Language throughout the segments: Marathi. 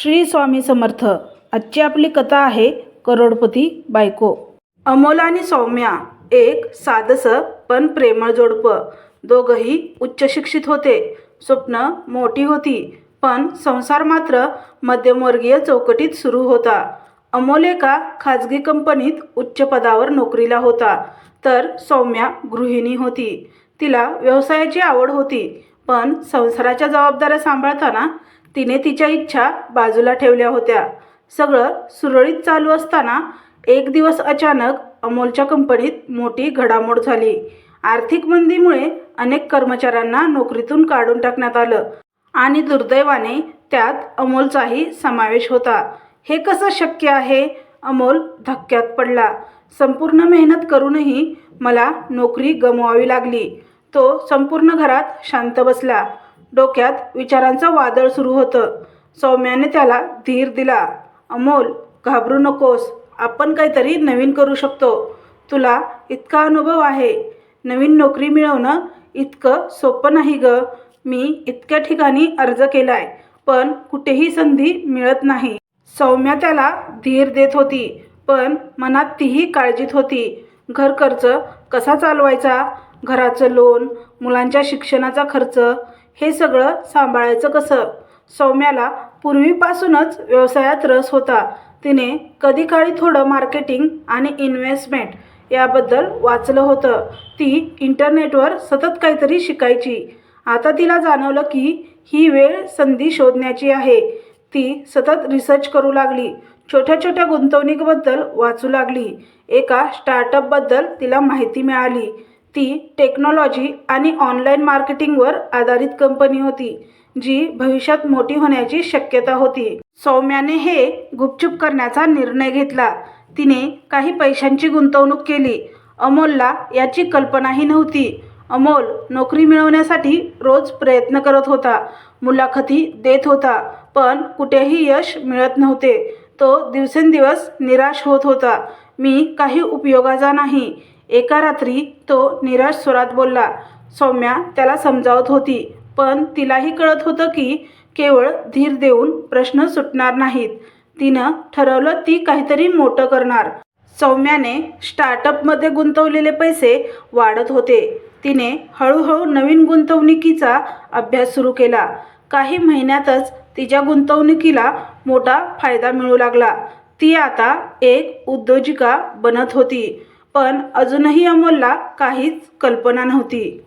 श्री स्वामी समर्थ. आजची आपली कथा आहे करोडपती बायको. अमोल आणि सौम्या एक साधंसं पण प्रेमळ जोडपं दोघंही उच्च शिक्षित होते. स्वप्न मोठी होती पण संसार मात्र मध्यमवर्गीय चौकटीत सुरू होता. अमोल एका खाजगी कंपनीत उच्च पदावर नोकरीला होता. तर सौम्या गृहिणी होती. तिला व्यवसायाची आवड होती पण संसाराच्या जबाबदाऱ्या सांभाळताना तिने तिच्या इच्छा बाजूला ठेवल्या होत्या. सगळं सुरळीत चालू असताना एक दिवस अचानक अमोलच्या कंपनीत मोठी घडामोड झाली. आर्थिक मंदीमुळे अनेक कर्मचाऱ्यांना नोकरीतून काढून टाकण्यात आलं आणि दुर्दैवाने त्यात अमोलचाही समावेश होता. हे कसं शक्य आहे? अमोल धक्क्यात पडला. संपूर्ण मेहनत करूनही मला नोकरी गमवावी लागली. तो संपूर्ण घरात शांत बसला. डोक्यात विचारांचं वादळ सुरू होतं. सौम्याने त्याला धीर दिला. अमोल घाबरू नकोस. आपण काहीतरी नवीन करू शकतो. तुला इतका अनुभव आहे. नवीन नोकरी मिळवणं इतकं सोपं नाही ग. मी इतक्या ठिकाणी अर्ज केलाय पण कुठेही संधी मिळत नाही. सौम्या त्याला धीर देत होती पण मनात तीही काळजीत होती. घर खर्च कसा चालवायचा? घराचं लोन मुलांच्या शिक्षणाचा खर्च हे सगळं सांभाळायचं कसं? सौम्याला पूर्वीपासूनच व्यवसायात रस होता. तिने कधी काळी थोडं मार्केटिंग आणि इन्व्हेस्टमेंट याबद्दल वाचलं होतं. ती इंटरनेटवर सतत काहीतरी शिकायची. आता तिला जाणवलं की ही वेळ संधी शोधण्याची आहे. ती सतत रिसर्च करू लागली. छोट्या छोट्या गुंतवणुकीबद्दल वाचू लागली. एका स्टार्टअपबद्दल तिला माहिती मिळाली. ती टेक्नॉलॉजी आणि ऑनलाईन मार्केटिंगवर आधारित कंपनी होती जी भविष्यात मोठी होण्याची शक्यता होती. सौम्याने हे गुपचूप करण्याचा निर्णय घेतला. तिने काही पैशांची गुंतवणूक केली. अमोलला याची कल्पनाही नव्हती. अमोल नोकरी मिळवण्यासाठी रोज प्रयत्न करत होता. मुलाखती देत होता पण कुठेही यश मिळत नव्हते. तो दिवसेंदिवस निराश होत होता. मी काही उपयोगाचा नाही. एका रात्री तो निराश स्वरात बोलला सौम्या त्याला समजावत होती पण तिलाही कळत होतं की केवळ धीर देऊन प्रश्न सुटणार नाहीत. तिनं ठरवलं ती काहीतरी मोठं करणार. सौम्याने स्टार्टअपमध्ये गुंतवलेले पैसे वाढत होते. तिने हळूहळू नवीन गुंतवणुकीचा अभ्यास सुरू केला. काही महिन्यातच तिच्या गुंतवणुकीला मोठा फायदा मिळू लागला. ती आता एक उद्योजिका बनत होती. पण अजूनही अमोलला काहीच कल्पना नव्हती.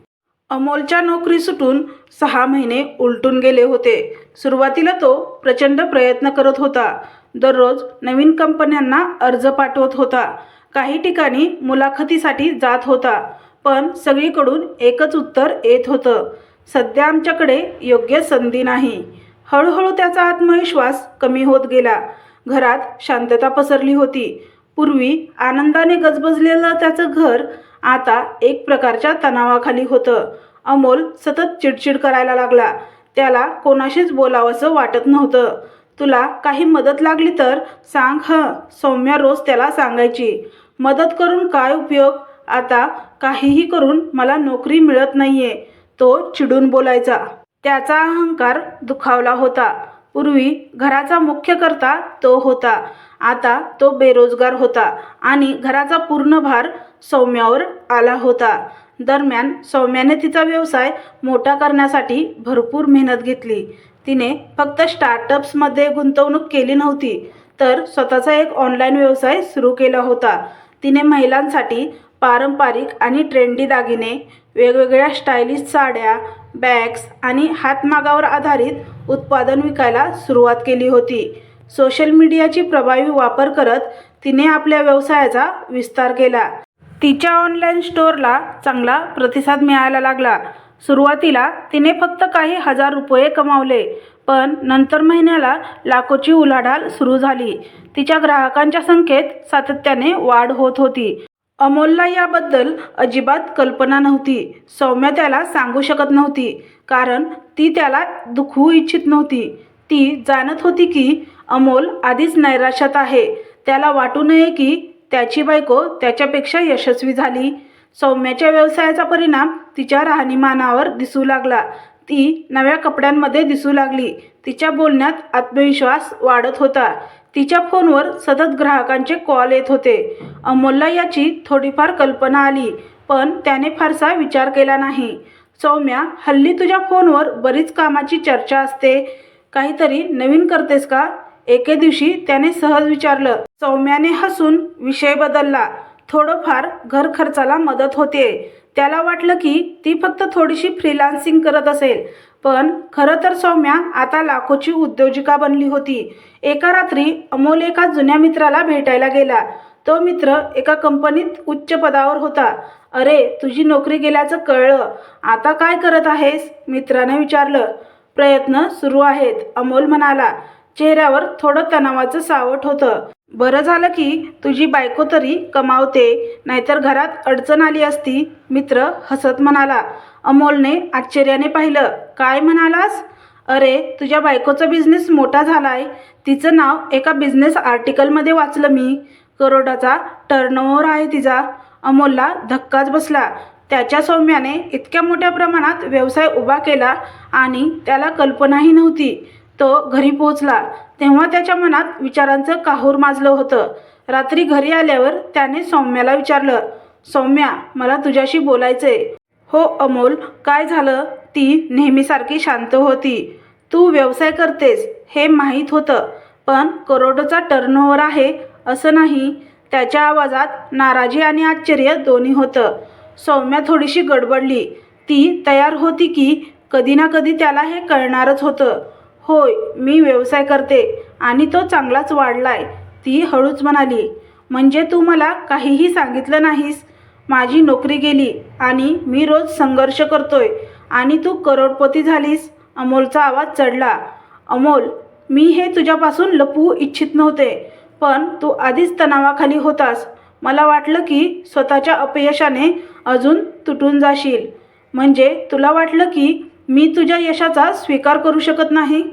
अमोलच्या नोकरी सुटून सहा महिने उलटून गेले होते. सुरुवातीला तो प्रचंड प्रयत्न करत होता. दररोज नवीन कंपन्यांना अर्ज पाठवत होता. काही ठिकाणी मुलाखतीसाठी जात होता पण सगळीकडून एकच उत्तर येत होतं. सध्या आमच्याकडे योग्य संधी नाही. हळूहळू त्याचा आत्मविश्वास कमी होत गेला. घरात शांतता पसरली होती. पूर्वी आनंदाने गजबजलेलं त्याचं घर आता एक प्रकारच्या तणावाखाली होतं. अमोल सतत चिडचिड करायला लागला. त्याला कोणाशीच बोलावंसं वाटत नव्हतं. तुला काही मदत लागली तर सांग हं सौम्या रोज त्याला सांगायची. मदत करून काय उपयोग? आता काहीही करून मला नोकरी मिळत नाहीये. तो चिडून बोलायचा. त्याचा अहंकार दुखावला होता. पूर्वी घराचा मुख्य करता तो होता. आता तो बेरोजगार होता आणि घराचा पूर्ण भार सौम्यावर आला होता. दरम्यान सौम्याने तिचा व्यवसाय मोठा करण्यासाठी भरपूर मेहनत घेतली. तिने फक्त स्टार्टअप्समध्ये गुंतवणूक केली नव्हती तर स्वतःचा एक ऑनलाईन व्यवसाय सुरू केला होता. तिने महिलांसाठी पारंपरिक आणि ट्रेंडी दागिने वेगवेगळ्या स्टायलिश साड्या बॅग्स आणि हातमागावर आधारित उत्पादन विकायला सुरुवात केली होती. सोशल मीडियाची प्रभावी वापर करत तिने आपल्या व्यवसायाचा विस्तार केला. तिच्या ऑनलाईन स्टोअरला चांगला प्रतिसाद मिळायला लागला. सुरुवातीला तिने फक्त काही हजार रुपये कमावले पण नंतर महिन्याला लाखोची उलाढाल सुरू झाली. तिच्या ग्राहकांच्या संख्येत सातत्याने वाढ होत होती. अमोलला याबद्दल अजिबात कल्पना नव्हती. सौम्या त्याला सांगू शकत नव्हती कारण ती त्याला दुखवू इच्छित नव्हती. ती जाणत होती की अमोल आधीच नैराश्यात आहे. त्याला वाटू नये की त्याची बायको त्याच्यापेक्षा यशस्वी झाली. सौम्याच्या व्यवसायाचा परिणाम तिच्या राहणीमानावर दिसू लागला. ती नव्या कपड्यांमध्ये दिसू लागली. तिच्या बोलण्यात आत्मविश्वास वाढत होता. तिच्या फोनवर सतत ग्राहकांचे कॉल येत होते. अमोलला याची थोडीफार कल्पना आली पण त्याने फारसा विचार केला नाही. सौम्या हल्ली तुझ्या फोनवर बरीच कामाची चर्चा असते. काहीतरी नवीन करतेस का? एके दिवशी त्याने सहज विचारलं. सौम्याने हसून विषय बदलला. थोडंफार घर खर्चाला मदत होते. त्याला वाटलं की ती फक्त थोडीशी फ्रीलान्सिंग करत असेल. पण खरं तर सौम्या आता लाखोची उद्योजिका बनली होती. एका रात्री अमोल एका जुन्या मित्राला भेटायला गेला. तो मित्र एका कंपनीत उच्च पदावर होता. अरे तुझी नोकरी गेल्याचं कळलं. आता काय करत आहेस? मित्राने विचारलं. प्रयत्न सुरू आहेत अमोल म्हणाला. चेहऱ्यावर थोडं तणावाचं सावट होतं. बरं झालं की तुझी बायको तरी कमावते नाहीतर घरात अडचण आली असती मित्र हसत म्हणाला. अमोलने आश्चर्याने पाहिलं. काय म्हणालास? अरे तुझ्या बायकोचा बिझनेस मोठा झालाय. तिचं नाव एका बिझनेस आर्टिकलमध्ये वाचलं मी. करोडाचा टर्नओव्हर आहे तिचा. अमोलला धक्काच बसला. त्याच्या सौम्याने इतक्या मोठ्या प्रमाणात व्यवसाय उभा केला आणि त्याला कल्पनाही नव्हती. तो घरी पोहोचला. तेव्हा त्याच्या मनात विचारांचं काहूर माजलं होतं. रात्री घरी आल्यावर त्याने सौम्याला विचारलं सौम्या मला तुझ्याशी बोलायचंय. हो अमोल काय झालं? ती नेहमीसारखी शांत होती. तू व्यवसाय करतेस हे माहीत होतं पण करोडोचा टर्नओव्हर आहे असं नाही. त्याच्या आवाजात नाराजी आणि आश्चर्य दोन्ही होतं. सौम्या थोडीशी गडबडली. ती तयार होती की कधी ना कधी त्याला हे कळणारच होतं. होय मी व्यवसाय करते आणि तो चांगलाच वाढलाय ती हळूच म्हणाली. म्हणजे तू मला काहीही सांगितलं नाहीस? माझी नोकरी गेली आणि मी रोज संघर्ष करतोय आणि तू करोडपती झालीस? अमोलचा आवाज चढला. अमोल मी हे तुझ्यापासून लपवू इच्छित नव्हते पण तू आधीच तणावाखाली होतास. मला वाटलं की स्वतःच्या अपयशाने अजून तुटून जाशील. म्हणजे तुला वाटलं की मी तुझ्या यशाचा स्वीकार करू शकत नाही.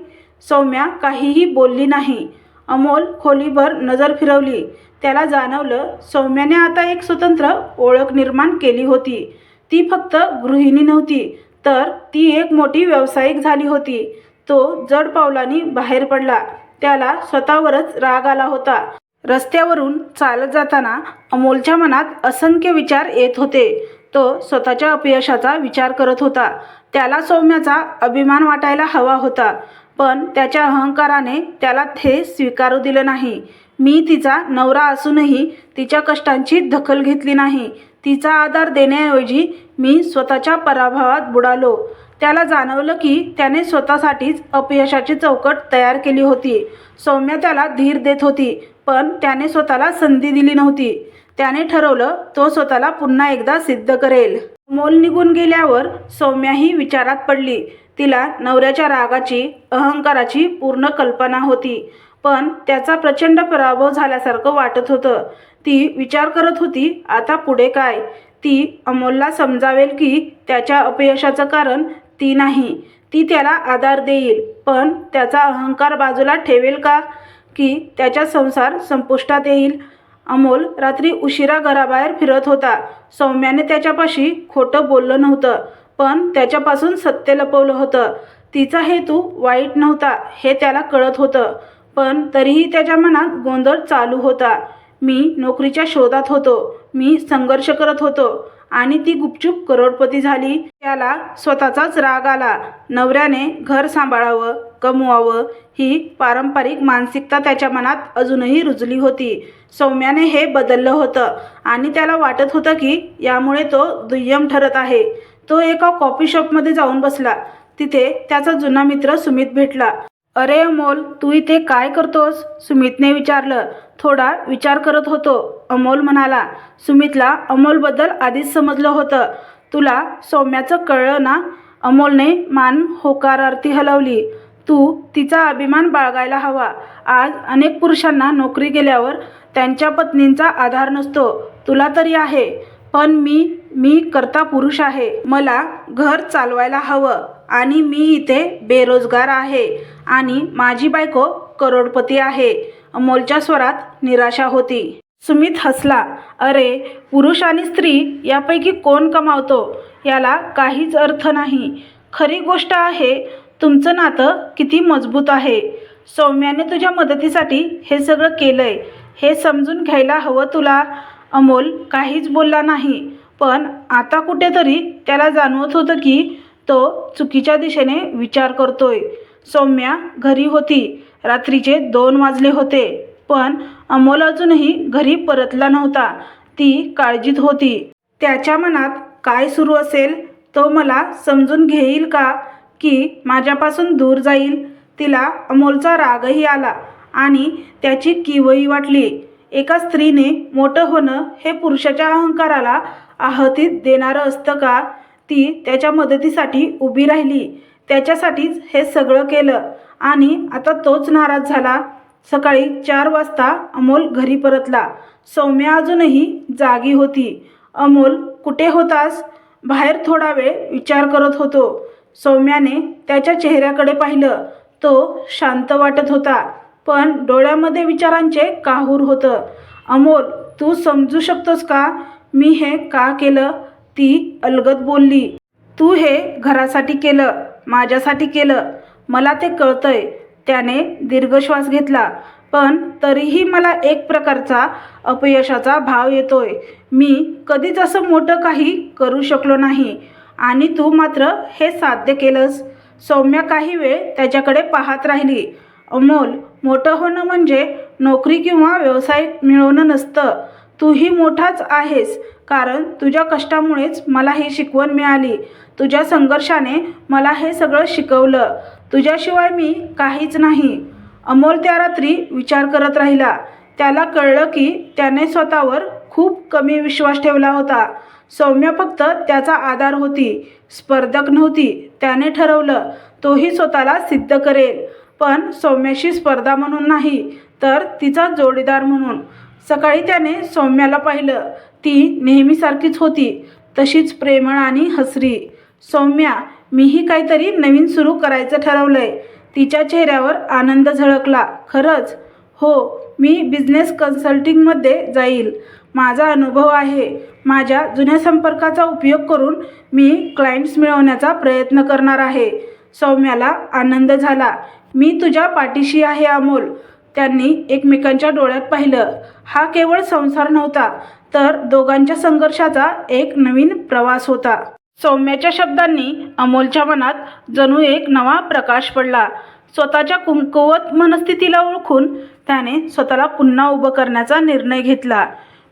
सौम्या काहीही बोलली नाही. अमोल खोलीभर नजर फिरवली. त्याला जाणवलं सौम्याने आता एक स्वतंत्र ओळख निर्माण केली होती. ती फक्त गृहिणी नव्हती तर ती एक मोठी व्यावसायिक झाली होती. तो जड पावलांनी बाहेर पडला. त्याला स्वतःवरच राग आला होता. रस्त्यावरून चालत जाताना अमोलच्या मनात असंख्य विचार येत होते. तो स्वतःच्या अपयशाचा विचार करत होता. त्याला सौम्याचा अभिमान वाटायला हवा होता पण त्याच्या अहंकाराने त्याला हे स्वीकारू दिलं नाही. मी तिचा नवरा असूनही तिच्या कष्टांची दखल घेतली नाही. तिचा आधार देण्याऐवजी मी स्वतःच्या पराभवात बुडालो. त्याला जाणवलं की त्याने स्वतःसाठीच अपयशाची चौकट तयार केली होती. सौम्या त्याला धीर देत होती पण त्याने स्वतःला संधी दिली नव्हती. त्याने ठरवलं तो स्वतःला पुन्हा एकदा सिद्ध करेल. मोल निघून गेल्यावर सौम्याही विचारात पडली. तिला नवऱ्याच्या रागाची अहंकाराची पूर्ण कल्पना होती. पण त्याचा प्रचंड पराभव झाल्यासारखं वाटत होतं. ती विचार करत होती आता पुढे काय? ती अमोलला समजावेल की त्याच्या अपयशाचं कारण ती नाही. ती त्याला आधार देईल पण त्याचा अहंकार बाजूला ठेवेल का? की त्याचा संसार संपुष्टात येईल? अमोल रात्री उशिरा घराबाहेर फिरत होता. सौम्याने त्याच्यापाशी खोटं बोललं नव्हतं पण त्याच्यापासून सत्य लपवलं होतं. तिचा हेतू वाईट नव्हता हे त्याला कळत होतं पण तरीही त्याच्या मनात गोंधळ चालू होता. मी नोकरीच्या शोधात होतो मी संघर्ष करत होतो आणि ती गुपचूप करोडपती झाली. त्याला स्वतःचाच राग आला. नवऱ्याने घर सांभाळावं कमवावं ही पारंपरिक मानसिकता त्याच्या मनात अजूनही रुजली होती. सौम्याने हे बदललं होतं आणि त्याला वाटत होतं की यामुळे तो दुय्यम ठरत आहे. तो एका कॉफी शॉपमध्ये जाऊन बसला. तिथे त्याचा जुना मित्र सुमित भेटला. अरे अमोल तू इथे काय करतोस? सुमितने विचारलं. थोडा विचार करत होतो. अमोल म्हणाला सुमितला अमोलबद्दल आधीच समजलं होतं. तुला सौम्याचं कळलं ना? अमोलने मान होकारार्थी हलवली. तू तिचा अभिमान बाळगायला हवा. आज अनेक पुरुषांना नोकरी गेल्यावर त्यांच्या पत्नींचा आधार नसतो. तुला तरी आहे. पण मी मी करता पुरुष आहे. मला घर चालवायला हवं आणि मी इथे बेरोजगार आहे आणि माझी बायको करोडपती आहे. अमोलच्या स्वरात निराशा होती. सुमित हसला. अरे पुरुष आणि स्त्री यापैकी कोण कमावतो? याला काहीच अर्थ नाही. खरी गोष्ट आहे तुमचं नातं किती मजबूत आहे. सौम्याने तुझ्या मदतीसाठी हे सगळं केलंय. हे समजून घ्यायला हवं तुला. अमोल काहीच बोलला नाही पण आता कुठेतरी त्याला जाणवत होतं की तो चुकीच्या दिशेने विचार करतोय. सौम्या घरी होती. रात्रीचे दोन वाजले होते. पण अमोल अजूनही घरी परतला नव्हता. ती काळजीत होती. त्याच्या मनात काय सुरू असेल तो मला समजून घेईल का? की माझ्यापासून दूर जाईल? तिला अमोलचा रागही आला आणि त्याची किवही वाटली. एका स्त्रीने मोठं होणं हे पुरुषाच्या अहंकाराला आहतीत देणारं असतं का? ती त्याच्या मदतीसाठी उभी राहिली. त्याच्यासाठीच हे सगळं केलं आणि आता तोच नाराज झाला. सकाळी चार वाजता अमोल घरी परतला. सौम्या अजूनही जागी होती. अमोल कुठे होतास? बाहेर थोडा वेळ विचार करत होतो. सौम्याने त्याच्या चेहऱ्याकडे पाहिलं. तो शांत वाटत होता पण डोळ्यामध्ये विचारांचे काहूर होतं. अमोल तू समजू शकतोस का? मी हे का केलं? ती अलगद बोलली. तू हे घरासाठी केलं माझ्यासाठी केलं. मला ते कळतंय. त्याने दीर्घ श्वास घेतला. पण तरीही मला एक प्रकारचा अपयशाचा भाव येतोय. मी कधीच असं मोठं काही करू शकलो नाही. आणि तू मात्र हे साध्य केलंस. सौम्या काही वेळ त्याच्याकडे पाहत राहिली. अमोल मोठं होणं म्हणजे नोकरी किंवा व्यवसाय मिळवणं नसतं. तूही मोठाच आहेस कारण तुझ्या कष्टामुळेच मला ही शिकवण मिळाली. तुझ्या संघर्षाने मला हे सगळं शिकवलं. तुझ्याशिवाय मी काहीच नाही. अमोल त्या रात्री विचार करत राहिला. त्याला कळलं की त्याने स्वतःवर खूप कमी विश्वास ठेवला होता. सौम्य फक्त त्याचा आधार होती. स्पर्धक नव्हती. त्याने ठरवलं तोही स्वतःला सिद्ध करेल. पण सौम्याशी स्पर्धा म्हणून नाही तर तिचा जोडीदार म्हणून. सकाळी त्याने सौम्याला पाहिलं. ती नेहमीसारखीच होती तशीच प्रेमळ आणि हसरी. सौम्या मीही काहीतरी नवीन सुरू करायचं ठरवलंय. तिच्या चेहऱ्यावर आनंद झळकला. खरंच? हो मी बिझनेस कन्सल्टिंगमध्ये जाईल. माझा अनुभव आहे. माझ्या जुन्या संपर्काचा उपयोग करून मी क्लायंट्स मिळवण्याचा प्रयत्न करणार आहे. सौम्याला आनंद झाला. मी तुझ्या पाठीशी आहे अमोल. त्यांनी एकमेकांच्या डोळ्यात पाहिलं. हा केवळ संसार नव्हता तर दोघांच्या संघर्षाचा एक नवीन प्रवास होता. सौम्याच्या शब्दांनी अमोलच्या मनात जणू एक नवा प्रकाश पडला. स्वतःच्या कुमकुवत मनस्थितीला ओळखून त्याने स्वतःला पुन्हा उभं करण्याचा निर्णय घेतला.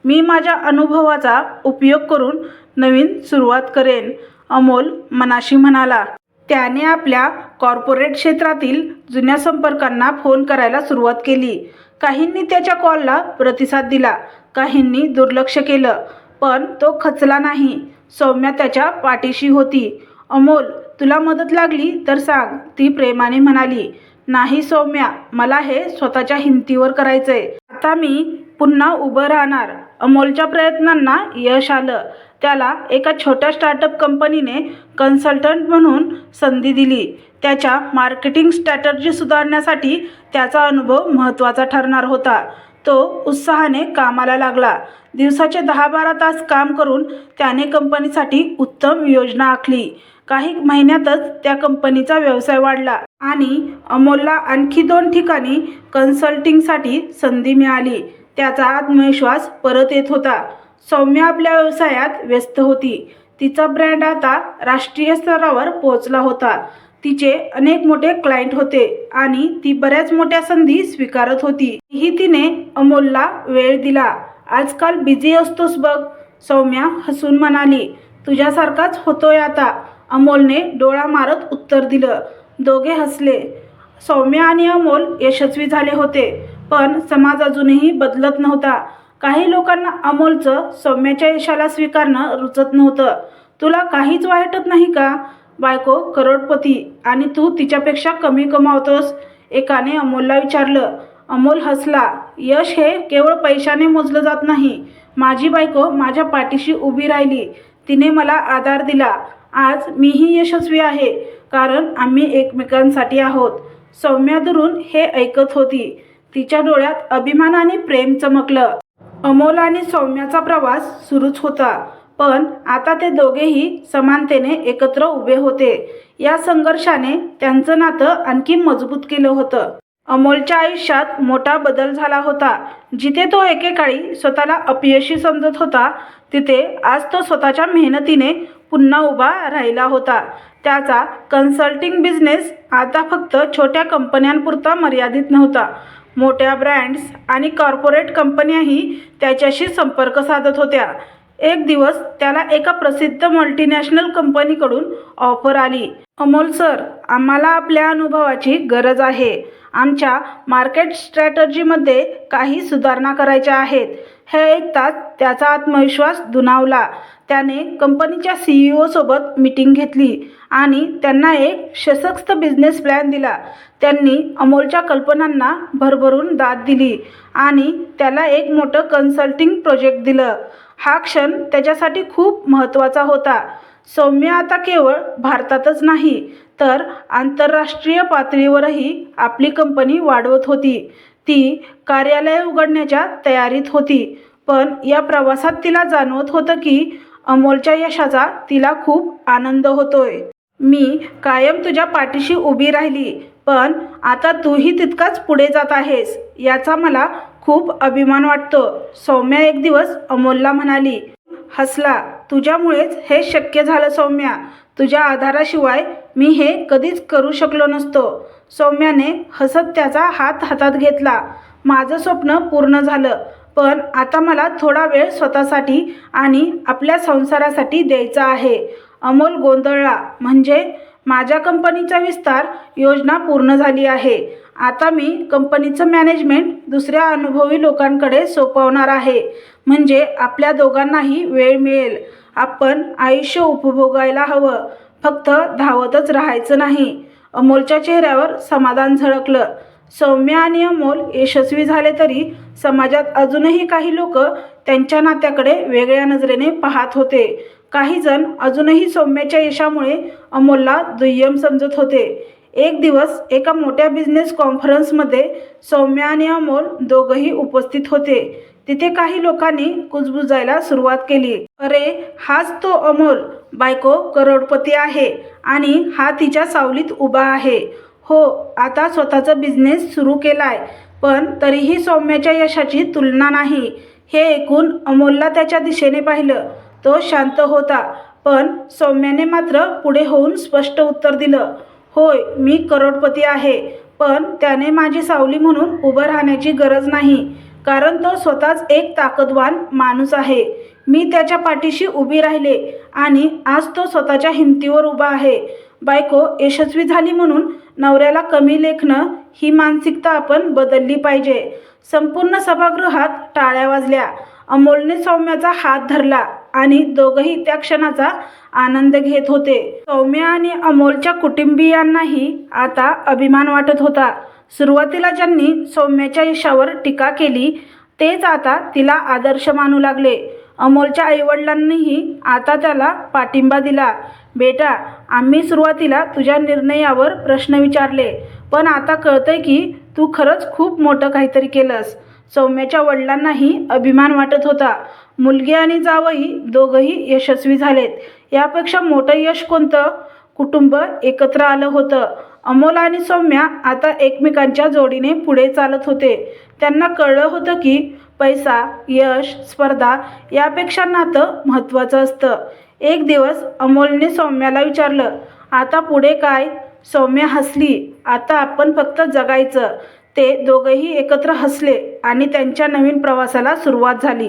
मी माझ्या अनुभवाचा उपयोग करून नवीन सुरुवात करेन अमोल मनाशी म्हणाला. त्याने आपल्या कॉर्पोरेट क्षेत्रातील जुन्या संपर्कांना फोन करायला सुरुवात केली. काहींनी त्याच्या कॉलला प्रतिसाद दिला काहींनी दुर्लक्ष केलं पण तो खचला नाही. सौम्या त्याच्या पाठीशी होती. अमोल तुला मदत लागली तर सांग ती प्रेमाने म्हणाली. नाही सौम्या मला हे स्वतःच्या हिमतीवर करायचंय. आता मी पुन्हा उभं राहणार. अमोलच्या प्रयत्नांना यश आलं. त्याला एका छोट्या स्टार्टअप कंपनीने कन्सल्टंट म्हणून संधी दिली. त्याच्या मार्केटिंग स्ट्रॅटर्जी सुधारण्यासाठी त्याचा अनुभव महत्त्वाचा ठरणार होता. तो उत्साहाने कामाला लागला. दिवसाचे दहा बारा तास काम करून त्याने कंपनीसाठी उत्तम योजना आखली. काही महिन्यातच त्या कंपनीचा व्यवसाय वाढला आणि अमोलला आणखी दोन ठिकाणी कन्सल्टिंगसाठी संधी मिळाली. त्याचा आत्मविश्वास परत येत होता. सौम्य आपल्या व्यवसायात व्यस्त होती. तिचा ब्रँड आता राष्ट्रीय स्तरावर पोहोचला होता. तिचे अनेक मोठे क्लायंट होते आणि ती बऱ्याच मोठ्या संधी स्वीकारत होती. ही तिने अमोलला वेळ दिला. आजकाल बिझी असतोस बघ सौम्या हसून म्हणाली. तुझ्यासारखाच होतोय आता. अमोलने डोळा मारत उत्तर दिलं. दोघे हसले. सौम्या आणि अमोल यशस्वी झाले होते पण समाज अजूनही बदलत नव्हता. काही लोकांना अमोलचं सौम्याच्या यशाला स्वीकारणं रुचत नव्हतं. तुला काहीच वाटत नाही का? बायको करोडपती आणि तू तिच्यापेक्षा कमी कमावतोस. एकाने अमोलला विचारलं अमोल हसला. यश हे केवळ पैशाने मोजलं जात नाही. माझी बायको माझ्या पाठीशी उभी राहिली. तिने मला आधार दिला. आज मीही यशस्वी आहे कारण आम्ही एकमेकांसाठी आहोत. सौम्यादरून हे ऐकत होती. तिच्या डोळ्यात अभिमान आणि प्रेम चमकलं. अमोल आणि सौम्याचा प्रवास सुरूच होता. पण आता ते दोघेही समानतेने एकत्र उभे होते. या संघर्षाने त्यांचं नातं आणखी मजबूत केलं होतं. अमोलच्या आयुष्यात मोठा बदल झाला होता. जिथे तो एकेकाळी स्वतःला अपयशी समजत होता तिथे आज तो स्वतःच्या मेहनतीने पुन्हा उभा राहिला होता. त्याचा कन्सल्टिंग बिझनेस आता फक्त छोट्या कंपन्यांपुरता मर्यादित नव्हता. मोठ्या ब्रँड्स आणि कॉर्पोरेट कंपन्याही त्याच्याशी संपर्क साधत होत्या. एक दिवस त्याला एका प्रसिद्ध मल्टीनॅशनल कंपनीकडून ऑफर आली. अमोल सर आम्हाला आपल्या अनुभवाची गरज आहे. आमच्या मार्केट स्ट्रॅटर्जीमध्ये काही सुधारणा करायच्या आहेत. हे ऐकताच त्याचा आत्मविश्वास दुणावला. त्याने कंपनीच्या सी ई ओसोबत मीटिंग घेतली आणि त्यांना एक सशक्त बिझनेस प्लॅन दिला. त्यांनी अमोलच्या कल्पनांना भरभरून दाद दिली आणि त्याला एक मोठं कन्सल्टिंग प्रोजेक्ट दिलं. हा क्षण त्याच्यासाठी खूप महत्त्वाचा होता. सौम्य आता केवळ भारतातच नाही तर आंतरराष्ट्रीय पातळीवरही आपली कंपनी वाढवत होती. ती कार्यालय उघडण्याच्या तयारीत होती पण या प्रवासात तिला जाणवत होतं की अमोलच्या यशाचा तिला खूप आनंद होतोय. मी कायम तुझ्या पाठीशी उभी राहिली पण आता तूही तितकाच पुढे जात आहेस याचा मला खूप अभिमान वाटतो. सौम्या एक दिवस अमोलला म्हणाली हसला. तुझ्यामुळेच हे शक्य झालं सौम्या. तुझ्या आधाराशिवाय मी हे कधीच करू शकलो नसतो. सौम्याने हसत त्याचा हात हातात घेतला. माझं स्वप्न पूर्ण झालं. पण आता मला थोडा वेळ स्वतःसाठी आणि आपल्या संसारासाठी द्यायचा आहे. अमोल गोंधळला. म्हणजे? माझ्या कंपनीचा विस्तार योजना पूर्ण झाली आहे. आता मी कंपनीचं मॅनेजमेंट दुसऱ्या अनुभवी लोकांकडे सोपवणार आहे. म्हणजे आपल्या दोघांनाही वेळ मिळेल. आपण आयुष्य उपभोगायला हवं. फक्त धावतच राहायचं नाही. अमोलच्या चेहऱ्यावर समाधान झळकलं. सौम्य आणि अमोल यशस्वी झाले तरी समाजात अजूनही काही लोक त्यांच्या नात्याकडे वेगळ्या नजरेने पाहत होते. काही जण अजूनही सौम्याच्या यशामुळे अमोलला दुय्यम समजत होते. एक दिवस एका मोठ्या बिझनेस कॉन्फरन्समध्ये सौम्या आणि अमोल दोघंही उपस्थित होते. तिथे काही लोकांनी कुजबुजायला सुरुवात केली. अरे हाच तो अमोल. बायको करोडपती आहे आणि हा तिच्या सावलीत उभा आहे. हो आता स्वतःचा बिझनेस सुरू केलाय पण तरीही सौम्याच्या यशाची तुलना नाही. हे ऐकून अमोलला त्याच्या दिशेने पाहिलं. तो शांत होता पण सौम्याने मात्र पुढे होऊन स्पष्ट उत्तर दिलं. होय मी करोडपती आहे पण त्याने माझी सावली म्हणून उभं राहण्याची गरज नाही कारण तो स्वतःच एक ताकदवान माणूस आहे. मी त्याच्या पाठीशी उभी राहिले आणि आज तो स्वतःच्या हिमतीवर उभा आहे. बायको यशस्वी झाली म्हणून नवऱ्याला कमी लेखणं ही मानसिकता आपण बदलली पाहिजे. संपूर्ण सभागृहात टाळ्या वाजल्या. अमोलने सौम्याचा हात धरला. आणि दोघंही त्या क्षणाचा आनंद घेत होते. सौम्य आणि अमोलच्या कुटुंबियांनाही आता अभिमान वाटत होता. सुरुवातीला ज्यांनी सौम्याच्या यशावर टीका केली तेच आता तिला आदर्श मानू लागले. अमोलच्या आईवडिलांनीही आता त्याला पाठिंबा दिला. बेटा आम्ही सुरुवातीला तुझ्या निर्णयावर प्रश्न विचारले पण आता कळतंय की तू खरंच खूप मोठं काहीतरी केलंस. सौम्याच्या वडिलांनाही अभिमान वाटत होता. मुलगी आणि जावई दोघंही यशस्वी झालेत. यापेक्षा मोठं यश कोणतं? कुटुंब एकत्र आलं होतं. अमोल आणि सौम्या आता एकमेकांच्या जोडीने पुढे चालत होते. त्यांना कळलं होतं की पैसा यश स्पर्धा यापेक्षा नातं महत्त्वाचं असतं. एक दिवस अमोलने सौम्याला विचारलं आता पुढे काय? सौम्या हसली आता आपण फक्त जगायचं. ते दोघंही एकत्र हसले आणि त्यांच्या नवीन प्रवासाला सुरुवात झाली.